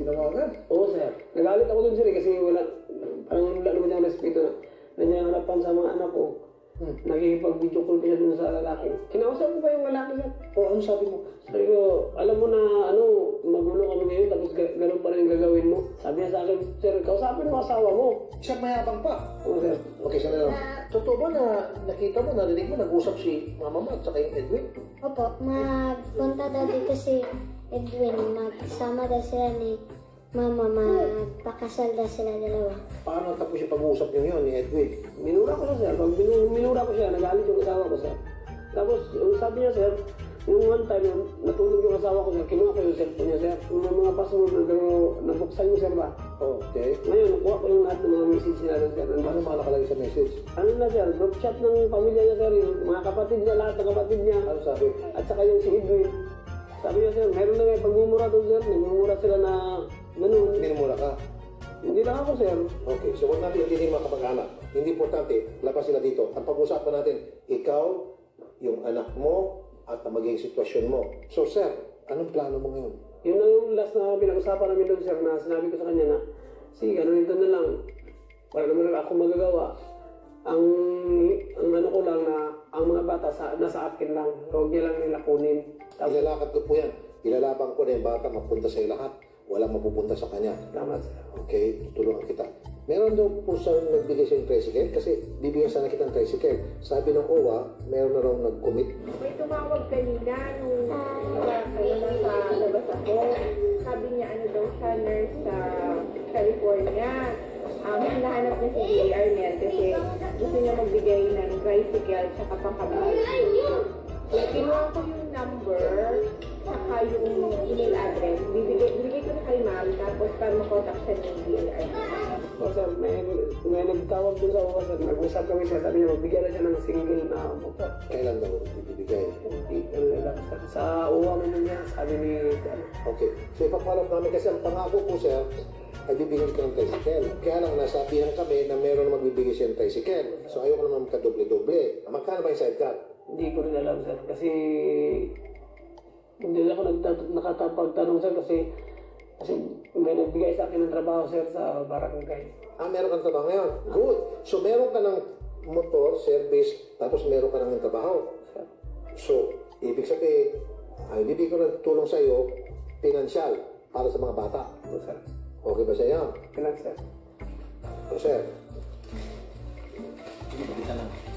tinawagan. Oo, sir. Nagalit ako dun, sir, eh, kasi wala, parang wala naman yung respeto na nangyaharapan sa mga anak ko. Hmm. Nakikipag-video call kaya dun sa lalaki. Kinausap ko pa yung lalaki, sir. O ano sabi mo? Sabi ko, alam mo na, ano, magulo kami ngayon, tapos ga- ganun pa rin yung gagawin mo. Sabi niya sa akin, sir, kausapin mo asawa mo. Siya mayabang pa. Oo, sir. Okay, sana lang. Totoo ba na nakita mo, narinig mo, nag-usap si mama mo at saka yung Edwin? Opo, magpunta daw dito si Edwin. Magsama daw sila ni Mama. Magpakasal daw sila dalawa. Paano tapos yung pag-uusap niyo yun ni Edwin? Minura ko siya, sir. Pag minu- minura ko siya, nagalit yung asawa ko, sir. Tapos, sabi niya, sir, yung one time, yung natulog yung asawa ko, sir, kinuha ko yung cellphone niya, sir. Yung may mga password na pero nabuksan niyo, sir, ba? Okay. Ngayon, nakuha ko yung lahat ng mga message niya sir. Ano Ano mga nakalagay sa message? ano na, sir, group chat ng pamilya niya, sir, yung mga kapatid niya, lahat ng kapatid niya, Ano sabi? at saka yung si Edwin. Sabi niya, sir, meron na nga pagmumura doon, sir. Nagmumura sila na, ganun. Minumura ka. Hindi lang ako, sir. Okay, so huwag natin hindi mga kapag-anak. Hindi importante, labas sila dito. Ang pag-usapan natin, ikaw, yung anak mo, at ang magiging sitwasyon mo. So, sir, anong plano mo ngayon? Yun na yung last na pinag-usapan namin doon, sir, na sinabi ko sa kanya na, sige, ganun ito na lang. Wala naman ako magagawa. Ang, ang ano ko lang na, ang mga bata sa, nasa akin lang. Huwag niya lang nila kunin. Tapos, Ilalakad ko po yan. Ilalabang ko na yung bata, mapunta sa lahat. Walang mapupunta sa kanya. tama, sir. Okay, tutulungan kita. Meron daw po sa nagbigay sa tricycle kasi bibigyan sana kita ng tricycle. Sabi ng OWA, meron na raw nag-commit. May tumawag kanina nung kayo nasa labas ako. Sabi niya ano daw siya, nurse sa California. Um, hinahanap niya si J. Arnel kasi gusto niya magbigay ng tricycle tsaka pangkabal. Kinuha ko yung number tsaka yung email address. Bibigay, bibigay ko na kay ma'am tapos para makontak siya ng J. Arnel. So, sir, may, may nagtawag doon sa uwa, sir. Nag-usap kami siya. Sabi niya, magbigyan na siya ng single na motor. Kailan daw ibibigay? Sa uwa naman niya, sabi ni, Okay. So ipapalap namin kasi ang pangako po sir, ay bibigyan ka ng tricycle. Kaya lang nasabihan kami na meron na magbibigay siya ng tricycle. So ayoko naman magka-doble-doble. Magkano ba yung sidecar? Hindi ko rin alam, sir. Kasi hindi ako nakatapagtanong, sir, kasi kasi may nagbigay sa akin ng trabaho, sir, sa barangay. Ah, meron kang trabaho ngayon. Good. So meron ka ng motor, service, tapos meron ka ng trabaho. Sir. So, ibig sabihin, ay bibigyan ko ng tulong sa iyo, pinansyal, para sa mga bata. Ano, sir? Okay ba sa iyo? Sir? So, sir, kita lang.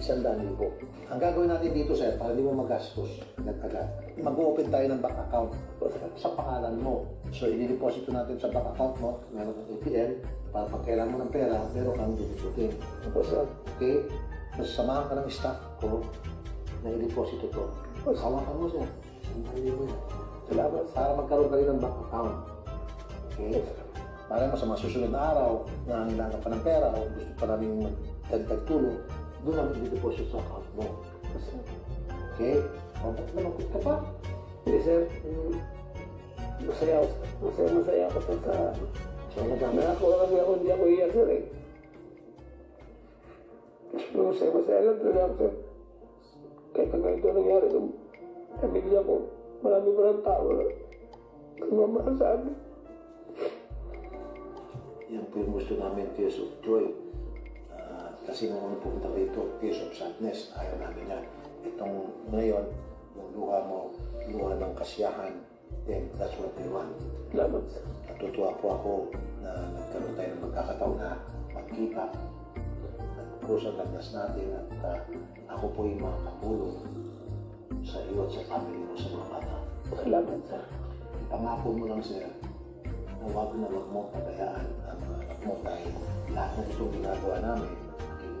Isang daan libo. Ang gagawin natin dito, sir, para hindi mo magastos, nagkagat, mag-open tayo ng bank account sa pangalan mo. So, i-deposito natin sa bank account mo, meron kang ATM, para pag kailangan mo ng pera, meron kang dudututin. Opo, sir. Okay? Tapos samahan ka ng staff ko na i-deposito to. Hawakan mo, sir. Isang daan libo yan. Salamat. Para magkaroon ka rin ng bank account. Okay? Para mo sa mga susunod na araw na kailangan pa ng pera o gusto pa namin magdagdag tulong, doon namin i-deposit sa account mo. Okay? O, ba't malungkot ka pa? Hindi, sir. Mm, Masaya ako. Masaya, masaya ako, sir, sa... So, madami. Nakakuha kasi ako, hindi ako iyak, sir, eh. Masaya, masaya lang talaga ako, sir. Kahit na ganito nangyari sa pamilya ko, marami pa ng tao na nagmamahal sa amin. Yan po yung gusto namin, Tears of Joy. Ah, kasi nung ano pumunta rito, Tears of Sadness, ayaw namin yan. Itong ngayon, yung luha mo, luha ng kasiyahan, then that's what we want. Salamat. Natutuwa po ako na nagkaroon tayo ng magkakataon na magkita at krus ang landas natin at ah, ako po yung makakatulong sa iyo at sa family mo sa mga bata. Salamat, sir. Pangako mo lang sir na huwag na huwag mo pabayaan ang mga anak mo dahil lahat ng itong ginagawa namin,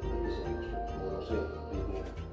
hindi sa gusto mo sa iyo, bibigyan